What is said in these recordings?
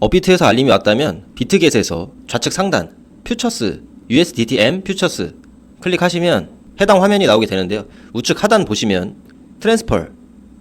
업비트에서 알림이 왔다면 비트겟에서 좌측 상단 퓨처스 USDTM 퓨처스 클릭하시면 해당 화면이 나오게 되는데요. 우측 하단 보시면 트랜스퍼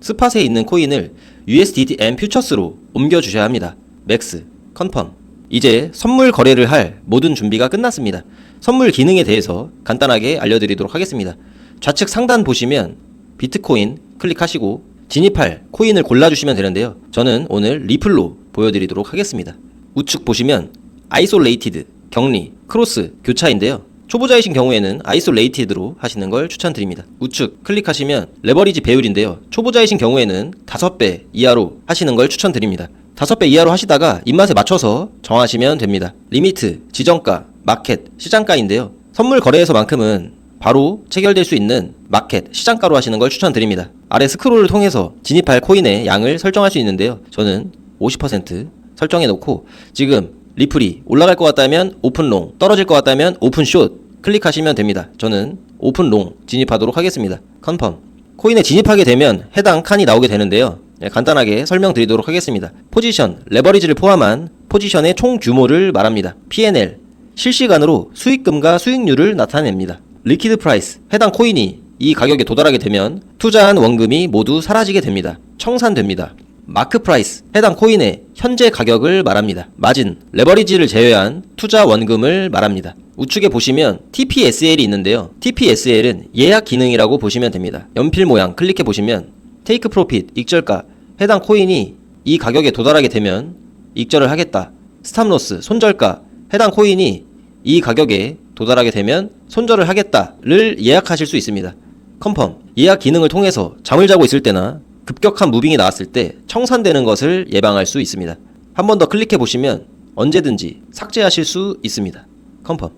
스팟에 있는 코인을 USDTM 퓨처스로 옮겨 주셔야 합니다. 맥스 컨펌 이제 선물 거래를 할 모든 준비가 끝났습니다. 선물 기능에 대해서 간단하게 알려드리도록 하겠습니다. 좌측 상단 보시면 비트코인 클릭하시고 진입할 코인을 골라주시면 되는데요. 저는 오늘 리플로 보여드리도록 하겠습니다. 우측 보시면 아이솔레이티드, 격리, 크로스, 교차인데요. 초보자이신 경우에는 아이솔레이티드로 하시는 걸 추천드립니다. 우측 클릭하시면 레버리지 배율인데요. 초보자이신 경우에는 5배 이하로 하시는 걸 추천드립니다. 5배 이하로 하시다가 입맛에 맞춰서 정하시면 됩니다. 리미트, 지정가, 마켓, 시장가인데요. 선물 거래에서만큼은 바로 체결될 수 있는 마켓, 시장가로 하시는 걸 추천드립니다. 아래 스크롤을 통해서 진입할 코인의 양을 설정할 수 있는데요. 저는 50% 설정해 놓고 지금 리플이 올라갈 것 같다면 오픈롱, 떨어질 것 같다면 오픈숏 클릭하시면 됩니다. 저는 오픈롱 진입하도록 하겠습니다. 컨펌. 코인에 진입하게 되면 해당 칸이 나오게 되는데요. 예, 간단하게 설명드리도록 하겠습니다. 포지션, 레버리지를 포함한 포지션의 총 규모를 말합니다. P&L, 실시간으로 수익금과 수익률을 나타냅니다. 리퀴드 프라이스, 해당 코인이 이 가격에 도달하게 되면 투자한 원금이 모두 사라지게 됩니다. 청산됩니다. 마크 프라이스, 해당 코인의 현재 가격을 말합니다. 마진, 레버리지를 제외한 투자 원금을 말합니다. 우측에 보시면 TPSL이 있는데요. TPSL은 예약 기능이라고 보시면 됩니다. 연필 모양 클릭해 보시면 테이크 프로핏, 익절가, 해당 코인이 이 가격에 도달하게 되면 익절을 하겠다. 스탑로스, 손절가, 해당 코인이 이 가격에 도달하게 되면 손절을 하겠다를 예약하실 수 있습니다. 컨펌, 예약 기능을 통해서 잠을 자고 있을 때나 급격한 무빙이 나왔을 때 청산되는 것을 예방할 수 있습니다. 한 번 더 클릭해 보시면 언제든지 삭제하실 수 있습니다. 컨펌.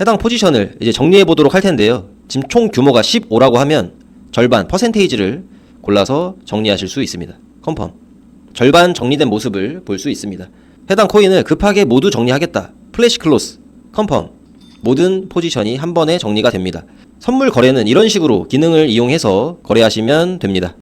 해당 포지션을 이제 정리해 보도록 할 텐데요. 지금 총 규모가 15라고 하면 절반 퍼센테이지를 골라서 정리하실 수 있습니다. 컨펌. 절반 정리된 모습을 볼 수 있습니다. 해당 코인을 급하게 모두 정리하겠다. 플래시 클로스. 컨펌. 모든 포지션이 한 번에 정리가 됩니다. 선물 거래는 이런 식으로 기능을 이용해서 거래하시면 됩니다.